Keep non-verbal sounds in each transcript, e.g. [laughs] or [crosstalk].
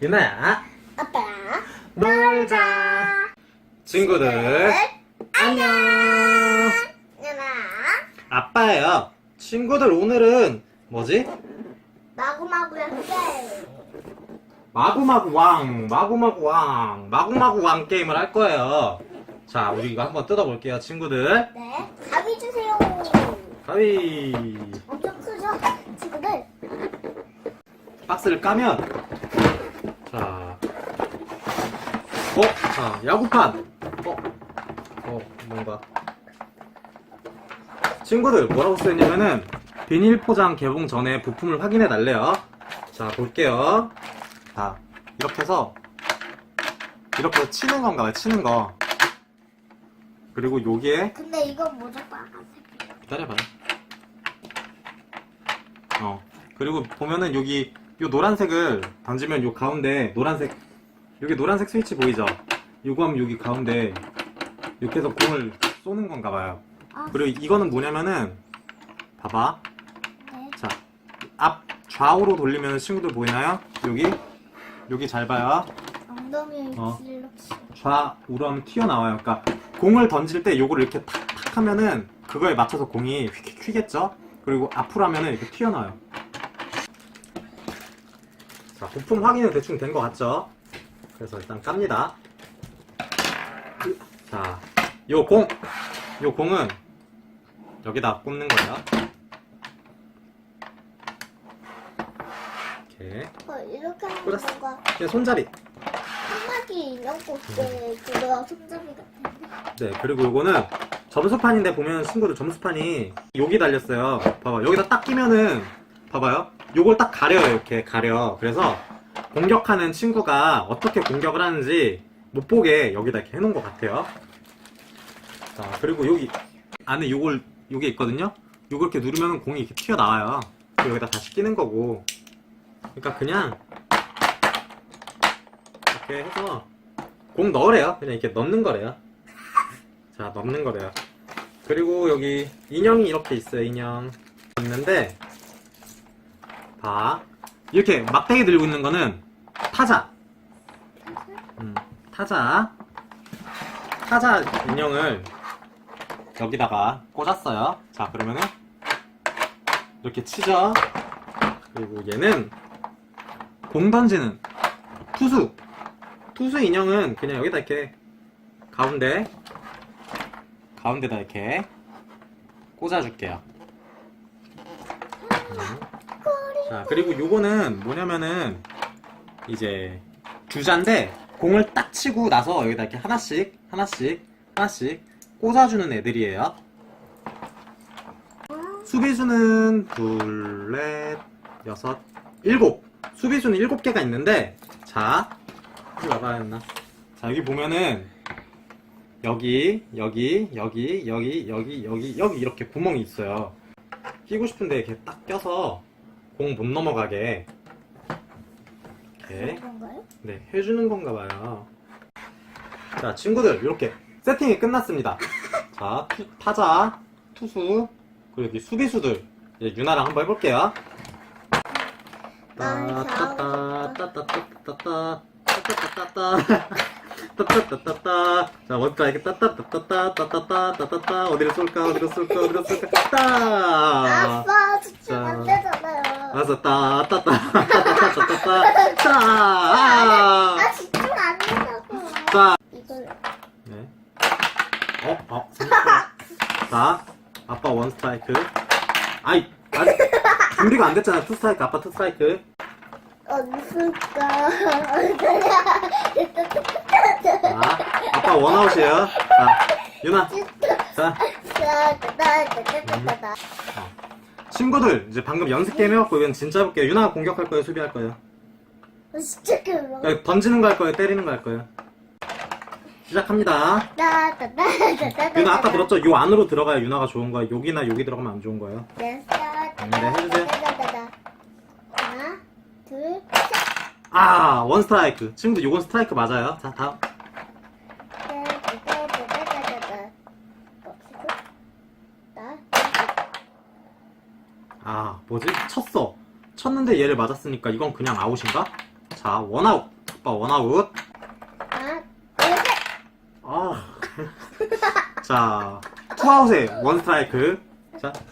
유나야. 아빠랑 놀자. 친구들 안녕. 누나. 아빠예요. 친구들 오늘은 뭐지? 마구마구 했어요 마구마구 왕 마구마구 왕 마구마구 왕 게임을 할 거예요. 자 우리 이거 한번 뜯어볼게요 친구들. 네 가위 주세요. 가위. 엄청 크죠? 친구들? 박스를 까면 자 어? 자 야구판 어? 어 뭔가 친구들 뭐라고 써있냐면은 비닐 포장 개봉 전에 부품을 확인해 달래요 자 볼게요 자 이렇게 해서 이렇게 해서 치는 건가 봐요 치는 거 그리고 여기에 근데 이건 뭐죠 빨간색 기다려봐요. 어. 그리고 보면은 여기 요 노란색을 던지면 요 가운데 노란색 여기 노란색 스위치 보이죠? 요거 하면 여기 가운데 이렇게 해서 공을 쏘는 건가 봐요. 아, 그리고 이거는 뭐냐면은 봐봐. 네. 자, 앞 좌우로 돌리면 친구들 보이나요? 여기 여기 잘 봐요. 엉덩이 어. 좌우로 하면 튀어나와요. 그러니까 공을 던질 때 요거를 이렇게 탁탁 하면은 그거에 맞춰서 공이 휙 튀겠죠? 그리고 앞으로 하면은 이렇게 튀어나와요. 자, 부품 확인은 대충 된 것 같죠? 그래서 일단 깝니다. 자, 요 공! 요 공은 여기다 꽂는 거예요. 이렇게. 어, 이렇게 하는. 건가 그냥 손잡이. 한마디 인형 꽃게 그거 손잡이 같은데 네, 그리고 요거는 점수판인데 보면 친구들 점수판이 여기 달렸어요. 봐봐, 여기다 딱 끼면은 봐봐요. 요걸 딱 가려요, 이렇게 가려. 그래서 공격하는 친구가 어떻게 공격을 하는지 못 보게 여기다 이렇게 해놓은 것 같아요. 자, 그리고 여기 안에 요걸 요게 있거든요. 요걸 이렇게 누르면 공이 이렇게 튀어나와요. 여기다 다시 끼는 거고. 그러니까 그냥 이렇게 해서 공 넣으래요. 그냥 이렇게 넣는 거래요. [laughs] 자, 넣는 거래요. 그리고 여기 인형이 이렇게 있어요, 인형. 있는데, 봐. 이렇게 막대기 들고 있는 거는 타자. 음, 타자. 타자 인형을 여기다가 꽂았어요. 자, 그러면은 이렇게 치죠. 그리고 얘는 공 던지는 투수. 투수 인형은 그냥 여기다 이렇게 가운데 가운데다 이렇게 꽂아줄게요. 음. 자 그리고 요거는 뭐냐면은 이제 주자인데 공을 딱 치고 나서 여기다 이렇게 하나씩 하나씩 하나씩 꽂아주는 애들이에요. 수비수는 둘, 넷, 여섯, 일곱. 수비수는 일곱 개가 있는데 자 여기 와봐야 했나? 자 여기 보면은 여기 여기 여기 여기 여기 여기 여기 이렇게 구멍이 있어요. 끼고 싶은데 이렇게 딱 껴서 공 못 넘어가게 이렇게 그런가요? 네 해주는 건가 봐요. 자 친구들 이렇게 세팅이 끝났습니다. 자 투- 타자 투수 그리고 여기 수비수들 이제 유나랑 한번 해볼게요. 따따따 따따따따따 따따따따따 따 따따따따따 자 뭘까 이렇게 따따따따따따따따따따 어디로 쏠까 어디로 쏠까 어디로 쏠까 따 아빠 자. 안 되잖아요 알았어 따따따 따따따따따 아자 집중 안 된다고 자. 이걸 네. 어? 어? 자, 아빠 원 스트라이크. 아이, 아직 준비가 안 됐잖아. 투 스트라이크, 아빠 투 스트라이크. 없을까 자, 아빠 원 아웃이에요. 자, 유나. 자, 따따따따따따 친구들, 이제 방금 연습 게임 해갖고 이건 진짜 해볼게요. 유나가 공격할 거예요, 수비할 거예요? 진짜 그거 그러니까 던지는 거 할 거예요, 때리는 거 할 거예요? 시작합니다. 따따따따따따 유나 아까 들었죠? 요 안으로 들어가야 유나가 좋은 거예요. 여기나 여기 들어가면 안 좋은 거예요. 네, 네, 해주세요. 하나, 둘, 아, 원 스트라이크. 친구들, 요건 스트라이크 맞아요. 자, 다음. 따따따따따따. 아, 뭐지? 쳤어. 쳤는데 얘를 맞았으니까 이건 그냥 아웃인가? 자, 원아웃. 아빠 원아웃. 하나, 둘, 셋. 아. 자, 투아웃에 원 스트라이크. 자, 셋.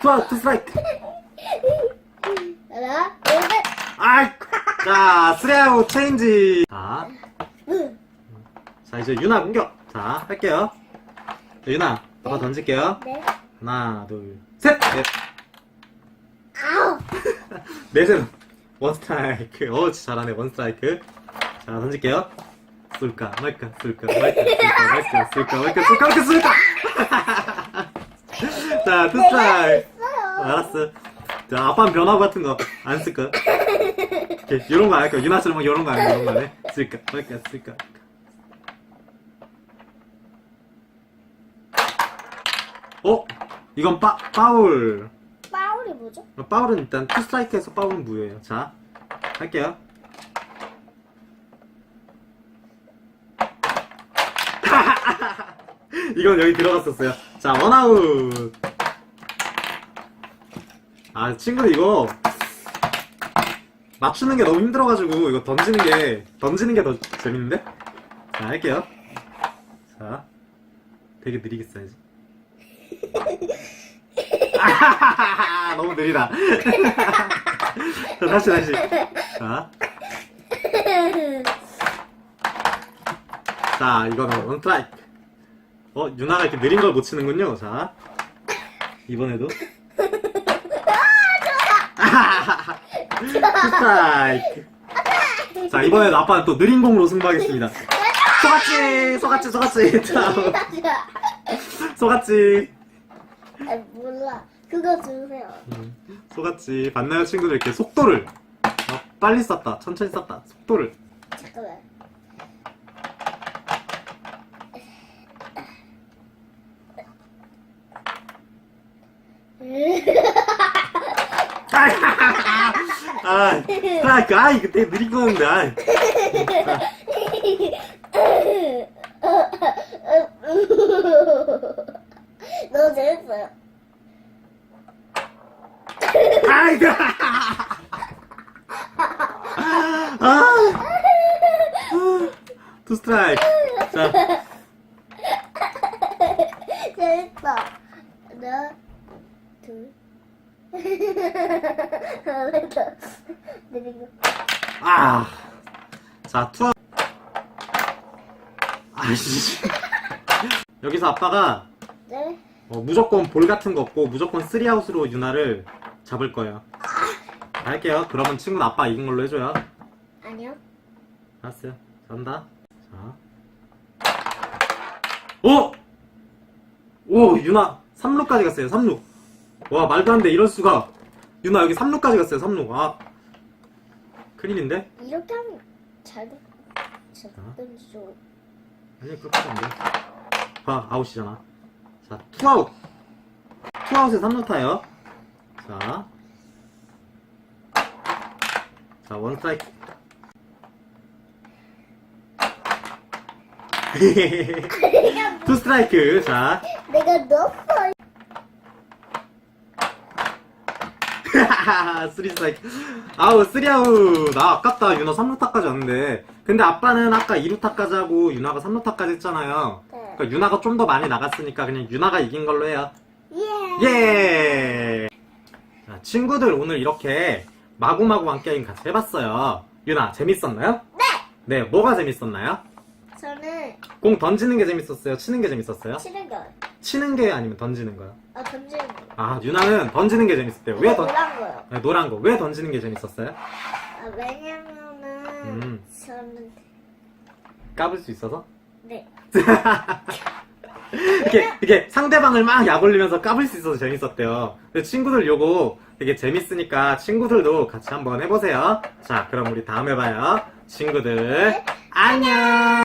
투아웃, 투 스트라이크. 하나, 둘, 셋. 아이. 자, 쓰리아웃 체인지. 자, 으. 자, 이제 유나 공격. 자, 할게요. 자, 유나, 아빠 던질게요. 네. 하나, 둘, 셋! 넷. 아우. [laughs] 넷은 원 스트라이크. 어, 잘하네. 원 스트라이크. 자, 던질게요. 쏠까, 말까, 쏠까, 말까, 쏠까, 말까, 쏠까, 말까, 쏠까, 말까, 쏠까! [laughs] 자, 투 스트라이크. 알았어. 자, 아빠는 변화구 같은 거 안쓸 거야. 이렇게, 이런 거 [laughs] 거야. 유나처럼 막 이런 거안 해. 이런 거 안 해. 쓸까, 말까, 쓸까. 어? 이건 빠, 파울. 파울이 뭐죠? 파울은 일단 투 스트라이크에서 파울은 무효예요. 자, 할게요. [laughs] 이건 여기 들어갔었어요. 자, 원아웃. 아, 친구들 이거 맞추는 게 너무 힘들어가지고 이거 던지는 게 던지는 게 더 재밌는데? 자, 할게요. 자, 되게 느리게 써야지. 아하하하, [laughs] 너무 느리다. [laughs] 자, 다시, 다시. 자. 자, 이거는 원트라이크. 어, 유나가 이렇게 느린 걸 못 치는군요. 자. 이번에도. 스트라이크. [laughs] 자, 이번에도 아빠는 또 느린 공으로 승부하겠습니다. 소같이, 소같이, 소같이. 자, 소같이. 아, 몰라. 그거 주세요. 음, 소같이 봤나요 친구들 이렇게 속도를 어, 빨리 썼다 천천히 썼다 속도를 잠깐만. 아아 이거 되게 느린 거였는데 아. [laughs] 너무 재밌어요. 아이고 아. 투 스트라이크 자 재밌어. 하나, 둘. 하나. 아. 자, 투어. 아이씨. 여기서 아빠가 네. 어, 무조건 볼 같은 거 없고 무조건 쓰리아웃으로 유나를 잡을 거예요. 자, 할게요. 그러면 친구 는 아빠 이긴 걸로 해줘요. 아니요. 알았어요. 간다. 자. 오! 오, 유나 3루까지 갔어요. 3루. 와, 말도 안 돼. 이럴 수가. 유나 여기 3루까지 갔어요. 3루. 아. 큰일인데? 이렇게 하면 잘 돼. 잘든지죠 아니 그렇게 하면 안 돼. 봐 아웃이잖아. 자 투아웃. 투아웃에 3루 타요. 자. 자 원스트라이크. [laughs] 투 스트라이크. 자. 내가 넣었어. [laughs] 쓰리 스트라이크. 아우 쓰리 아웃. 나 아깝다. 유나 3루 타까지 왔는데. 근데 아빠는 아까 2루 타까지 하고 유나가 3루 타까지 했잖아요. 네. 그러니까 유나가 좀 더 많이 나갔으니까 그냥 유나가 이긴 걸로 해요. 예. 예! 자, 친구들 오늘 이렇게 마구마구한 게임 같이 해봤어요. 유나 재밌었나요? 네. 네, 뭐가 재밌었나요? 저는 공 던지는 게 재밌었어요? 치는 게 재밌었어요? 치는 거. 치는 게 아니면 던지는 거요? 아 던지는 거. 아, 유나는 던지는 게 재밌었대요. 왜 던, 노란 거요. 네, 노란 거. 왜 던지는 게 재밌었어요? 아, 왜냐면은 음. 저는 까불 수 있어서? 네. 이렇게, 이렇게 상대방을 막 약올리면서 까불 수 있어서 재밌었대요. 근데 친구들 요거 되게 재밌으니까 친구들도 같이 한번 해보세요. 자, 그럼 우리 다음에 봐요. 친구들, 안녕!